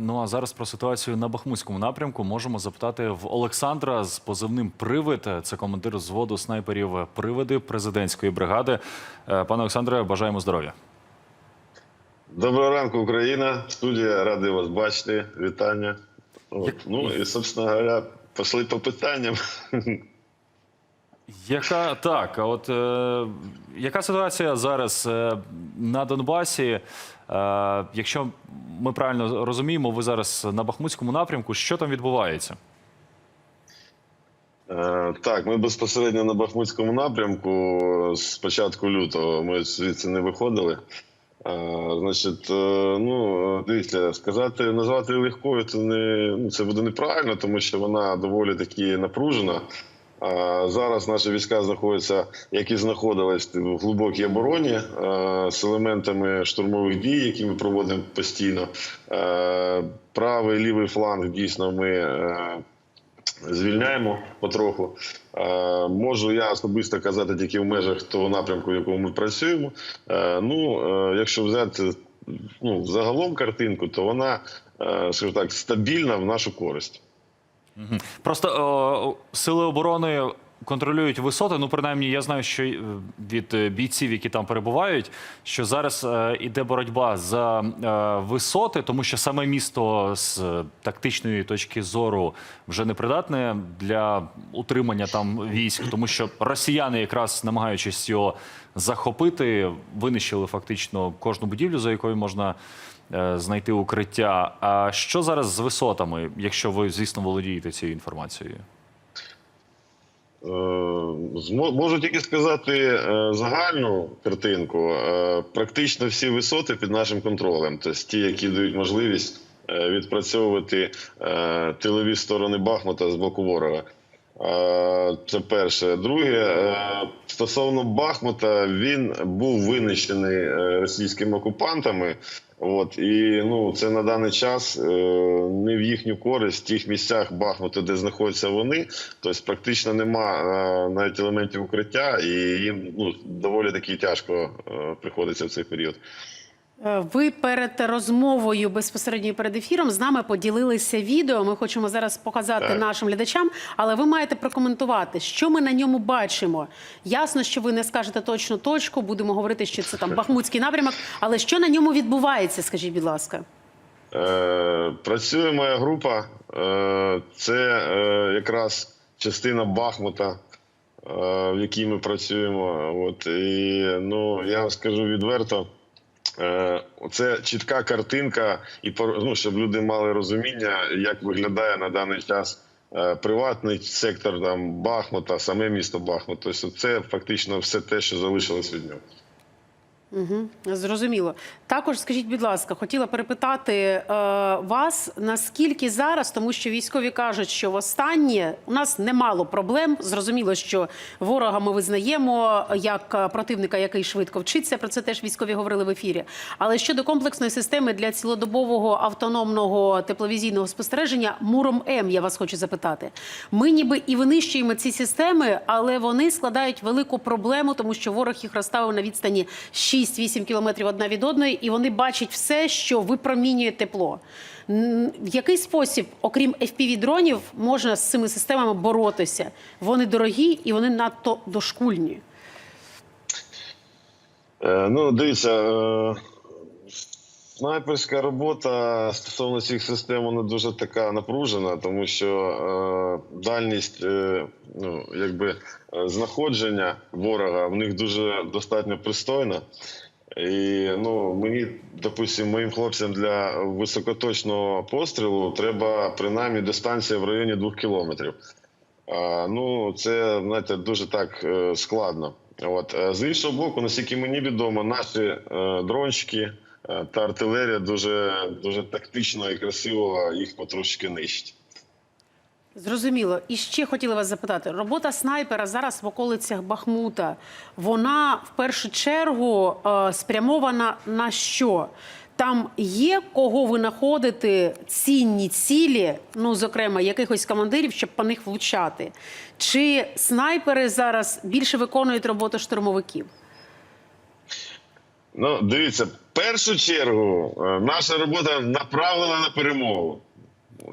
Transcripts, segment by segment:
Ну а зараз про ситуацію на Бахмутському напрямку можемо запитати в Олександра з позивним Привид. Це командир зводу снайперів Привиди президентської бригади. Е, Пане Олександре, бажаємо здоров'я. Доброго ранку, Україна. Студія, радий вас бачити. Вітання. От. Ну і, собственно говоря, пішли по питанням. Яка так, а от е, яка ситуація зараз е, на Донбасі? Е, якщо ми правильно розуміємо, ви зараз на Бахмутському напрямку. Що там відбувається? Е, Так, ми безпосередньо на Бахмутському напрямку з початку лютого ми звідси не виходили. Е, Значить, е, ну дивіться, сказати, назвати легкою, це не ну це буде неправильно, тому що вона доволі таки напружена. Зараз наші війська знаходяться, як і знаходились в глибокій обороні е, з елементами штурмових дій, які ми проводимо постійно. Е, Правий лівий фланг дійсно ми е, звільняємо потроху. Можу я особисто казати тільки в межах того напрямку, в якому ми працюємо. Ну, якщо взяти ну, загалом картинку, то вона, скажімо так, стабільна в нашу користь. Просто о, сили оборони контролюють висоти. Ну, принаймні, я знаю, що е, від е, бійців, які там перебувають, що зараз е, іде боротьба за е, висоти, тому що саме місто з тактичної точки зору вже не придатне для утримання там військ, тому що росіяни, якраз намагаючись його захопити, винищили фактично кожну будівлю, за якою можна. Е, Знайти укриття. А що зараз з висотами, якщо ви, звісно, володієте цією інформацією? Е, Можу тільки сказати е, загальну картинку. Практично всі висоти під нашим контролем, тобто ті, які дають можливість відпрацьовувати тилові сторони Бахмута з боку ворога. Е, Це перше. Друге, е, стосовно Бахмута, він був винищений е, російськими окупантами. От і ну це на даний час е, не в їхню користь в тих місцях Бахмута, де знаходяться вони. Тобто практично нема е, навіть елементів укриття, і їм ну доволі таки тяжко е, приходиться в цей період. Е, Ви перед розмовою безпосередньо перед ефіром з нами поділилися відео. Ми хочемо зараз показати Так. нашим глядачам, але ви маєте прокоментувати, що ми на ньому бачимо. Ясно, що ви не скажете точну точку. Будемо говорити, що це там Бахмутський напрямок. Але що на ньому відбувається? Скажіть, будь ласка. Е, працює моя група. Е, це е, якраз частина Бахмута, е, в якій ми працюємо. От і ну я вам скажу відверто. Е, Це чітка картинка, і ну, щоб люди мали розуміння, як виглядає на даний час е, приватний сектор там Бахмута, саме місто Бахмут. Тобто це фактично все те, що залишилось від нього. Угу, зрозуміло. Також скажіть, будь ласка, хотіла перепитати е, вас, наскільки зараз, тому що військові кажуть, що востаннє у нас немало проблем. Зрозуміло, що ворога ми визнаємо як е, противника, який швидко вчиться. Про це теж військові говорили в ефірі. Але щодо комплексної системи для цілодобового автономного тепловізійного спостереження Муром М, я вас хочу запитати. Ми ніби і винищуємо ці системи, але вони складають велику проблему, тому що ворог їх розставив на відстані 6-8 кілометрів одна від одної, і вони бачать все, що випромінює тепло. В який спосіб, окрім FPV-дронів, можна з цими системами боротися? Вони дорогі і вони надто дошкульні. Е, Ну, дивіться, е, снайперська робота стосовно цих систем вона дуже така напружена, тому що е, дальність е, ну, якби, е, знаходження ворога в них дуже достатньо пристойна. І ну, мені, допустимо, моїм хлопцям для високоточного пострілу треба принаймні дистанція в районі двох кілометрів. А, ну, це знаєте, дуже так е, складно. От Е, з іншого боку, наскільки мені відомо, наші е, дрончики е, та артилерія дуже дуже тактично і красиво їх потрошки нищить. Зрозуміло. І ще хотіла вас запитати: робота снайпера зараз в околицях Бахмута, вона в першу чергу е, спрямована на що? Там є кого винаходити цінні цілі, ну зокрема якихось командирів, щоб по них влучати. Чи снайпери зараз більше виконують роботу штурмовиків? Ну, дивіться, в першу чергу е, наша робота направлена на перемогу.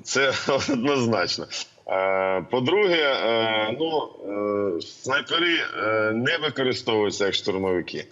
Це однозначно. Е, По-друге, е, ну, снайпери не використовуються як штурмовики.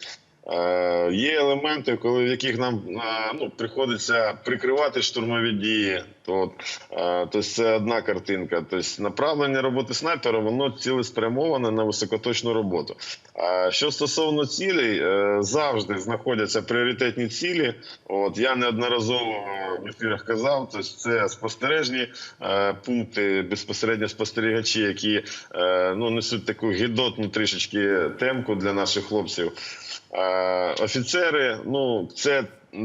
Е, Є елементи, коли в яких нам е, ну, приходиться прикривати штурмові дії. То, е, тобто це одна картинка. Тобто направлення роботи снайпера, воно цілеспрямоване на високоточну роботу. А що стосовно цілей, е, завжди знаходяться пріоритетні цілі. От я неодноразово в ефірах казав, тобто це спостережні е, пункти, безпосередньо спостерігачі, які е, ну несуть таку гідотну трішечки темку для наших хлопців. Е, Офіцери, ну це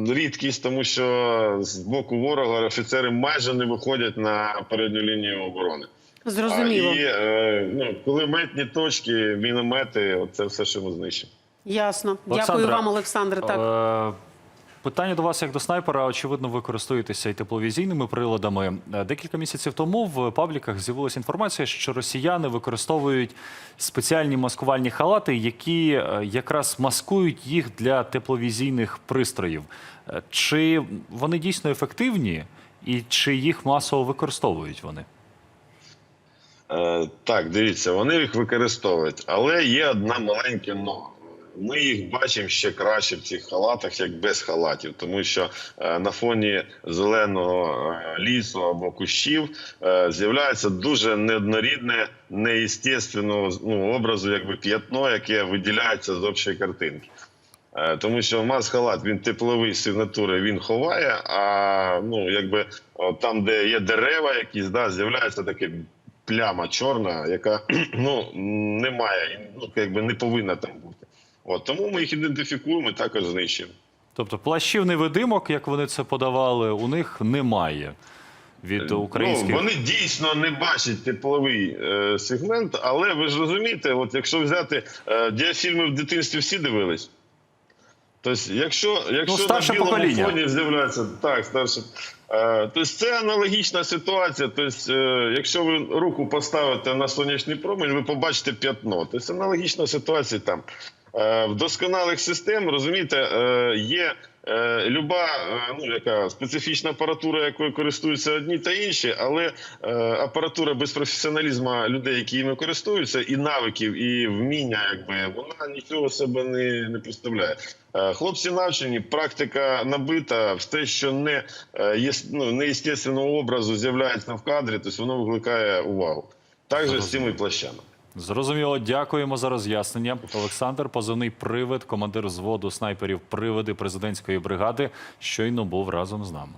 рідкість, тому що з боку ворога офіцери майже не виходять на передню лінію оборони. Зрозуміло. А, І е, ну, кулеметні точки, міномети, це все, що ми знищимо. Ясно. Дякую Олександра, вам, Олександр. Так. Е, Питання до вас як до снайпера. Очевидно, ви користуєтеся і тепловізійними приладами. Е, Декілька місяців тому в пабліках з'явилася інформація, що росіяни використовують спеціальні маскувальні халати, які е, якраз маскують їх для тепловізійних пристроїв. Е, Чи вони дійсно ефективні, і чи їх масово використовують вони? Так, дивіться, вони їх використовують, але є одна маленька но. Ми їх бачимо ще краще в цих халатах, як без халатів, тому що е, на фоні зеленого е, лісу або кущів е, з'являється дуже неоднорідне, неестественного ну, образу, якби п'ятно, яке виділяється з общої картинки. Тому що мас-халат він тепловий сигнатури, він ховає. А ну якби там, де є дерева, якісь да, з'являється таке пляма чорна, яка ну не має, і, ну якби не повинна там бути. От тому ми їх ідентифікуємо і також знищуємо. Тобто плащів невидимок, як вони це подавали, у них немає від українських. Ну, вони дійсно не бачать тепловий е, сегмент, але ви ж розумієте, от якщо взяти е, діафільми в дитинстві всі дивились. Тобто, якщо, якщо Ну, на білому покоління. фоні з'являється так, старше. Е, тобто це аналогічна ситуація. Тобто, е, якщо ви руку поставите на сонячний промінь, ви побачите п'ятно. Тобто аналогічна ситуація там. Е, в досконалих систем, розумієте, е, є е, люба ну, яка специфічна апаратура, якою користуються одні та інші, але апаратура без професіоналізму людей, які їми користуються, і навиків, і вміння, якби вона нічого себе не, не представляє. Хлопці навчені, практика набита, все, що не є ну, неестественного образу з'являється в кадрі, тобто воно викликає увагу. Так же з цими плащами. Зрозуміло, дякуємо за роз'яснення. Олександр, позивний привид, командир зводу снайперів привиди президентської бригади, щойно був разом з нами.